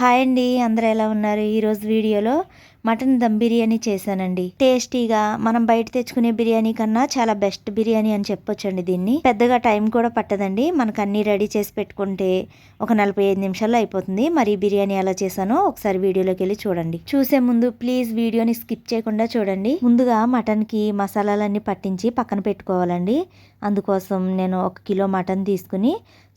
Hi అండి అందరు ఎలా ఉన్నారు? ఈరోజు వీడియోలో మటన్ దమ్ బిర్యానీ చేశానండి. టేస్టీగా మనం బయట తెచ్చుకునే బిర్యానీ కన్నా చాలా బెస్ట్ బిర్యానీ అని చెప్పొచ్చండి దీన్ని. పెద్దగా టైం కూడా పట్టదండి. మనకు అన్నీ రెడీ చేసి పెట్టుకుంటే ఒక నలభై ఐదు నిమిషాల్లో అయిపోతుంది. మరి బిర్యానీ ఎలా చేశానో ఒకసారి వీడియోలోకి వెళ్ళి చూడండి. చూసే ముందు ప్లీజ్ వీడియోని స్కిప్ చేయకుండా చూడండి. ముందుగా మటన్కి మసాలాలన్నీ పట్టించి పక్కన పెట్టుకోవాలండి. అందుకోసం నేను ఒక కిలో మటన్ తీసుకుని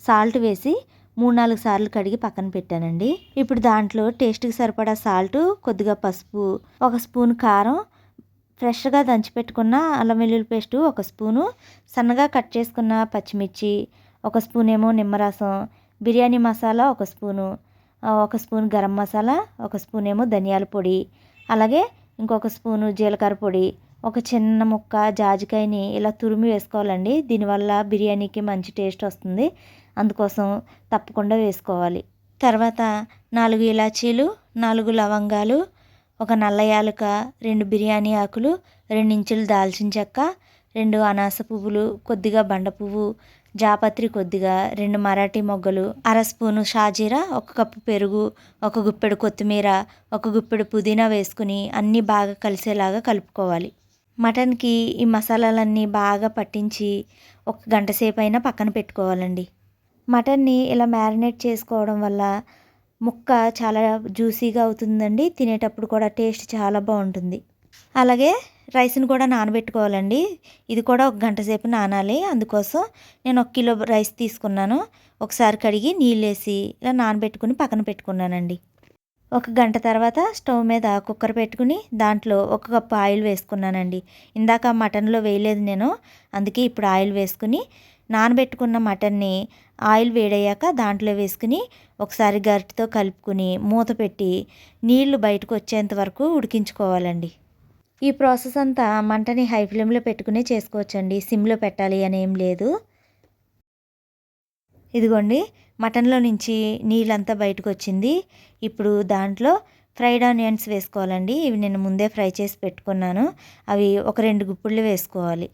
సాల్ట్ వేసి మూడు నాలుగు సార్లు కడిగి పక్కన పెట్టానండి. ఇప్పుడు దాంట్లో టేస్ట్కి సరిపడా సాల్ట్ కొద్దిగా పసుపు ఒక స్పూన్ కారం ఫ్రెష్గా దంచిపెట్టుకున్న అల్లం వెల్లుల్లి పేస్టు ఒక స్పూను సన్నగా కట్ చేసుకున్న పచ్చిమిర్చి ఒక స్పూన్ ఏమో నిమ్మరసం బిర్యానీ మసాలా ఒక స్పూను ఒక స్పూన్ గరం మసాలా ఒక స్పూన్ ఏమో ధనియాల పొడి అలాగే ఇంకొక స్పూను జీలకర్ర పొడి ఒక చిన్న ముక్క జాజికాయని ఇలా తురిమి వేసుకోవాలండి. దీనివల్ల బిర్యానీకి మంచి టేస్ట్ వస్తుంది. అందుకోసం తప్పకుండా వేసుకోవాలి. తర్వాత నాలుగు ఇలాచీలు నాలుగు లవంగాలు ఒక నల్ల యాలక రెండు బిర్యానీ ఆకులు రెండు ఇంచులు దాల్చిన చెక్క రెండు అనాస పువ్వులు కొద్దిగా బండ పువ్వు జాపత్రి కొద్దిగా రెండు మరాఠీ మొగ్గలు అర స్పూను షాజీరా ఒక కప్పు పెరుగు ఒక గుప్పెడు కొత్తిమీర ఒక గుప్పెడు పుదీనా వేసుకుని అన్నీ బాగా కలిసేలాగా కలుపుకోవాలి. మటన్కి ఈ మసాలాలన్నీ బాగా పట్టించి ఒక గంట సేపు అయినా పక్కన పెట్టుకోవాలండి. మటన్ని ఇలా మ్యారినేట్ చేసుకోవడం వల్ల ముక్క చాలా జ్యూసీగా అవుతుందండి. తినేటప్పుడు కూడా టేస్ట్ చాలా బాగుంటుంది. అలాగే రైస్ని కూడా నానబెట్టుకోవాలండి. ఇది కూడా ఒక గంట సేపు నానాలి. అందుకోసం నేను ఒక కిలో రైస్ తీసుకున్నాను. ఒకసారి కడిగి నీళ్ళు వేసి ఇలా నానబెట్టుకుని పక్కన పెట్టుకున్నానండి. ఒక గంట తర్వాత స్టవ్ మీద కుక్కర్ పెట్టుకుని దాంట్లో ఒక కప్పు ఆయిల్ వేసుకున్నానండి. ఇందాక మటన్లో వేయలేదు నేను. అందుకే ఇప్పుడు ఆయిల్ వేసుకుని నానబెట్టుకున్న మటన్ని ఆయిల్ వేడయ్యాక దాంట్లో వేసుకుని ఒకసారి గరిటతో కలుపుకుని మూత పెట్టి నీళ్ళు బయటకు వచ్చేంత వరకు ఉడికించుకోవాలండి. ఈ ప్రాసెస్ అంతా మంటని హై ఫ్లేమ్లో పెట్టుకునే చేసుకోవచ్చండి. సిమ్లో పెట్టాలి అని ఏం లేదు. ఇదిగోండి మటన్లో నుంచి నీళ్ళంతా బయటకు వచ్చింది. ఇప్పుడు దాంట్లో ఫ్రైడ్ ఆనియన్స్ వేసుకోవాలండి. ఇవి నేను ముందే ఫ్రై చేసి పెట్టుకున్నాను. అవి ఒక రెండు గుప్పిళ్ళు వేసుకోవాలి.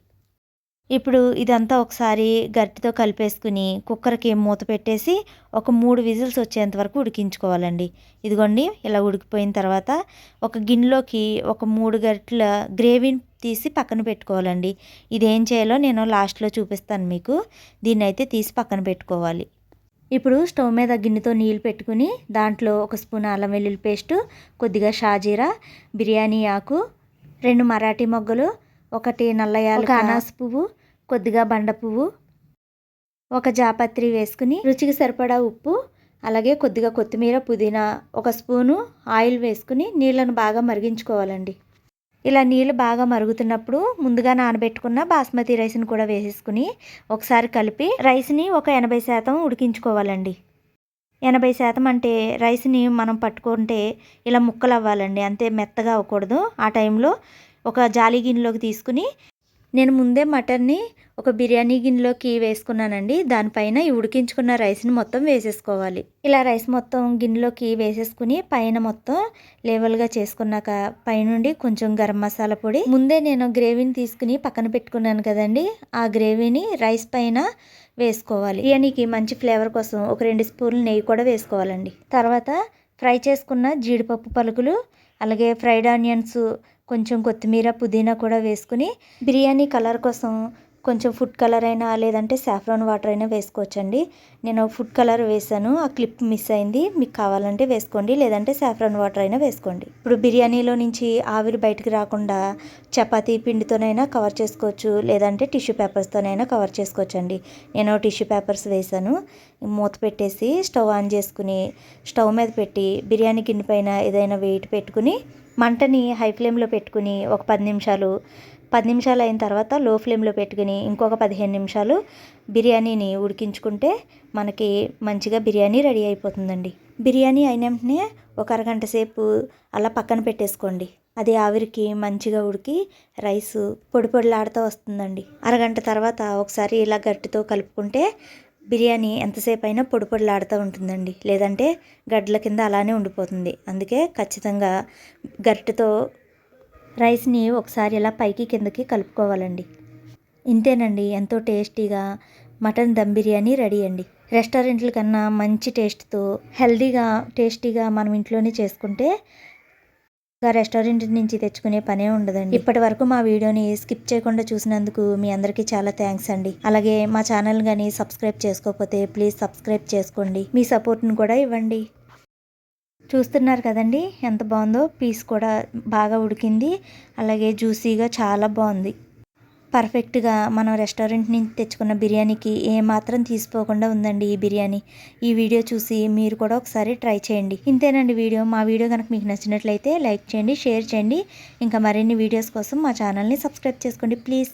ఇప్పుడు ఇదంతా ఒకసారి గట్టితో కలిపేసుకుని కుక్కర్కి మూత పెట్టేసి ఒక మూడు విజిల్స్ వచ్చేంత వరకు ఉడికించుకోవాలండి. ఇదిగోండి ఇలా ఉడికిపోయిన తర్వాత ఒక గిన్నెలోకి ఒక మూడు గరిటెల గ్రేవీని తీసి పక్కన పెట్టుకోవాలండి. ఇది ఏం చేయాలో నేను లాస్ట్లో చూపిస్తాను మీకు. దీన్ని అయితే తీసి పక్కన పెట్టుకోవాలి. ఇప్పుడు స్టవ్ మీద గిన్నెతో నీళ్ళు పెట్టుకుని దాంట్లో ఒక స్పూన్ అల్లం వెల్లుల్లి పేస్టు కొద్దిగా షాజీరా బిర్యానీ ఆకు రెండు మరాఠీ మొగ్గలు ఒకటి నల్ల యాలక అనాస పువ్వు కొద్దిగా బండ పువ్వు ఒక జాపత్రి వేసుకుని రుచికి సరిపడా ఉప్పు అలాగే కొద్దిగా కొత్తిమీర పుదీనా ఒక స్పూను ఆయిల్ వేసుకుని నీళ్ళను బాగా మరిగించుకోవాలండి. ఇలా నీళ్ళు బాగా మరుగుతున్నప్పుడు ముందుగా నానబెట్టుకున్న బాస్మతి రైస్ని కూడా వేసేసుకుని ఒకసారి కలిపి రైస్ని ఒక ఎనభై శాతం ఉడికించుకోవాలండి. ఎనభై శాతం అంటే రైస్ని మనం పట్టుకుంటే ఇలా ముక్కలు అవ్వాలండి అంతే మెత్తగా అవ్వకూడదు. ఆ టైంలో ఒక జాలి గిన్నెలోకి తీసుకుని నేను ముందే మటన్ని ఒక బిర్యానీ గిన్నెలోకి వేసుకున్నానండి. దానిపైన ఈ ఉడికించుకున్న రైస్ని మొత్తం వేసేసుకోవాలి. ఇలా రైస్ మొత్తం గిన్నెలోకి వేసేసుకుని పైన మొత్తం లేవల్గా చేసుకున్నాక పైనుండి కొంచెం గరం మసాలా పొడి. ముందే నేను గ్రేవీని తీసుకుని పక్కన పెట్టుకున్నాను కదండి. ఆ గ్రేవీని రైస్ పైన వేసుకోవాలి. బిర్యానీకి మంచి ఫ్లేవర్ కోసం ఒక రెండు స్పూన్లు నెయ్యి కూడా వేసుకోవాలండి. తర్వాత ఫ్రై చేసుకున్న జీడిపప్పు పలుకులు అలాగే ఫ్రైడ్ ఆనియన్స్ కొంచెం కొత్తిమీర పుదీనా కూడా వేసుకుని బిర్యానీ కలర్ కోసం కొంచెం ఫుడ్ కలర్ అయినా లేదంటే సాఫ్రాన్ వాటర్ అయినా వేసుకోవచ్చండి. నేను ఫుడ్ కలర్ వేసాను ఆ క్లిప్ మిస్ అయింది. మీకు కావాలంటే వేసుకోండి లేదంటే సాఫ్రాన్ వాటర్ అయినా వేసుకోండి. ఇప్పుడు బిర్యానీలో నుంచి ఆవిరి బయటకు రాకుండా చపాతీ పిండితోనైనా కవర్ చేసుకోవచ్చు లేదంటే టిష్యూ పేపర్స్తోనైనా కవర్ చేసుకోవచ్చండి. నేను టిష్యూ పేపర్స్ వేసాను మూత పెట్టేసి స్టవ్ ఆన్ చేసుకుని స్టవ్ మీద పెట్టి బిర్యానీ గిన్నె పైన ఏదైనా వెయిట్ పెట్టుకుని మంటని హై ఫ్లేమ్లో పెట్టుకుని ఒక పది నిమిషాలు పది నిమిషాలు అయిన తర్వాత లో ఫ్లేమ్లో పెట్టుకుని ఇంకొక పదిహేను నిమిషాలు బిర్యానీని ఉడికించుకుంటే మనకి మంచిగా బిర్యానీ రెడీ అయిపోతుందండి. బిర్యానీ అయిన వెంటనే ఒక అరగంట సేపు అలా పక్కన పెట్టేసుకోండి. అది ఆవిరికి మంచిగా ఉడికి రైస్ పొడి పొడిలాడుతూ వస్తుందండి. అరగంట తర్వాత ఒకసారి ఇలా గట్టితో కలుపుకుంటే బిర్యానీ ఎంతసేపు అయినా పొడి పొడిలాడుతూ ఉంటుందండి. లేదంటే గడ్డల కింద అలానే ఉండిపోతుంది. అందుకే ఖచ్చితంగా గరిటెతో రైస్ని ఒకసారి ఇలా పైకి కిందకి కలుపుకోవాలండి. ఇంతేనండి ఎంతో టేస్టీగా మటన్ దమ్ బిర్యానీ రెడీ అండి. రెస్టారెంట్ల కన్నా మంచి టేస్ట్తో హెల్దీగా టేస్టీగా మనం ఇంట్లోనే చేసుకుంటే ఇంకా రెస్టారెంట్ నుంచి తెచ్చుకునే పనే ఉండదండి. ఇప్పటి వరకు మా వీడియోని స్కిప్ చేయకుండా చూసినందుకు మీ అందరికీ చాలా థ్యాంక్స్ అండి. అలాగే మా ఛానల్ కానీ సబ్స్క్రైబ్ చేసుకోకపోతే ప్లీజ్ సబ్స్క్రైబ్ చేసుకోండి. మీ సపోర్ట్ని కూడా ఇవ్వండి. చూస్తున్నారు కదండి ఎంత బాగుందో పీస్ కూడా బాగా ఉడికింది. అలాగే జ్యూసీగా చాలా బాగుంది. పర్ఫెక్ట్గా మనం రెస్టారెంట్ నుంచి తెచ్చుకున్న బిర్యానీకి ఏమాత్రం తీసిపోకుండా ఉందండి ఈ బిర్యానీ. ఈ వీడియో చూసి మీరు కూడా ఒకసారి ట్రై చేయండి. ఇంతేనండి వీడియో. మా వీడియో కనుక మీకు నచ్చినట్లయితే లైక్ చేయండి షేర్ చేయండి. ఇంకా మరిన్ని వీడియోస్ కోసం మా ఛానల్ని సబ్స్క్రైబ్ చేసుకోండి ప్లీజ్.